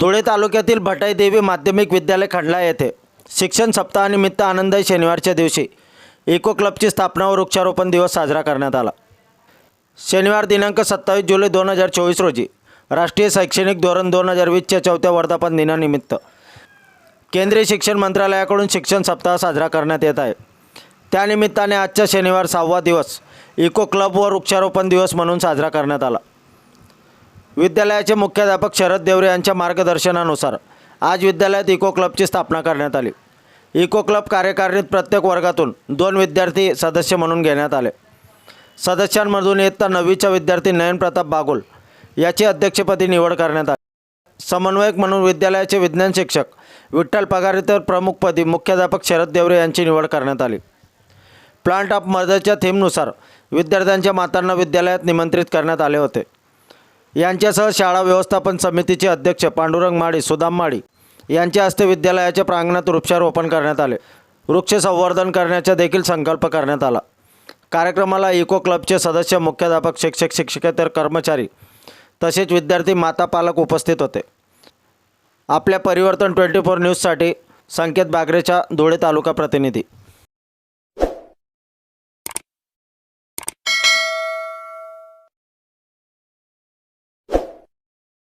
धुळे तालुक्यातील भटाईदेवी माध्यमिक विद्यालय खंडला येथे शिक्षण सप्ताहानिमित्त आनंदाई शनिवारच्या दिवशी इको क्लबची स्थापना व वृक्षारोपण दिवस साजरा करण्यात आला. शनिवार दिनांक सत्तावीस जुलै दोन हजार चोवीस रोजी राष्ट्रीय शैक्षणिक धोरण दोन हजार वीसच्या चौथ्या वर्धापन दिनानिमित्त केंद्रीय शिक्षण मंत्रालयाकडून शिक्षण सप्ताह साजरा करण्यात येत आहे. त्यानिमित्ताने आजचा शनिवार सहावा दिवस इको क्लब व वृक्षारोपण दिवस म्हणून साजरा करण्यात आला. विद्यालयाचे मुख्याध्यापक शरद देवरे यांच्या मार्गदर्शनानुसार आज विद्यालयात इको क्लबची स्थापना करण्यात आली. इको क्लब कार्यकारिणीत प्रत्येक वर्गातून दोन विद्यार्थी सदस्य म्हणून घेण्यात आले. सदस्यांमधून इयत्ता नववीच्या विद्यार्थी नयन प्रताप बागुल याची अध्यक्षपदी निवड करण्यात आली. समन्वयक म्हणून विद्यालयाचे विज्ञान शिक्षक विठ्ठल पगारे तर प्रमुखपदी मुख्याध्यापक शरद देवरे यांची निवड करण्यात आली. प्लांट ऑफ मदरच्या थीमनुसार विद्यार्थ्यांच्या मातांना विद्यालयात निमंत्रित करण्यात आले होते. यांच्यासह शाळा व्यवस्थापन समितीचे अध्यक्ष पांडुरंग माळी सुदाम माळी यांच्या हस्ते विद्यालयाच्या प्रांगणात वृक्षारोपण करण्यात आले. वृक्ष संवर्धन करण्याचा देखील संकल्प करण्यात आला. कार्यक्रमाला इको क्लबचे सदस्य मुख्याध्यापक शिक्षक शिक्षकेतर कर्मचारी तसेच विद्यार्थी माता पालक उपस्थित होते. आपल्या परिवर्तन ट्वेंटी फोर न्यूजसाठी संकेत बागरेचा धुळे तालुका प्रतिनिधी.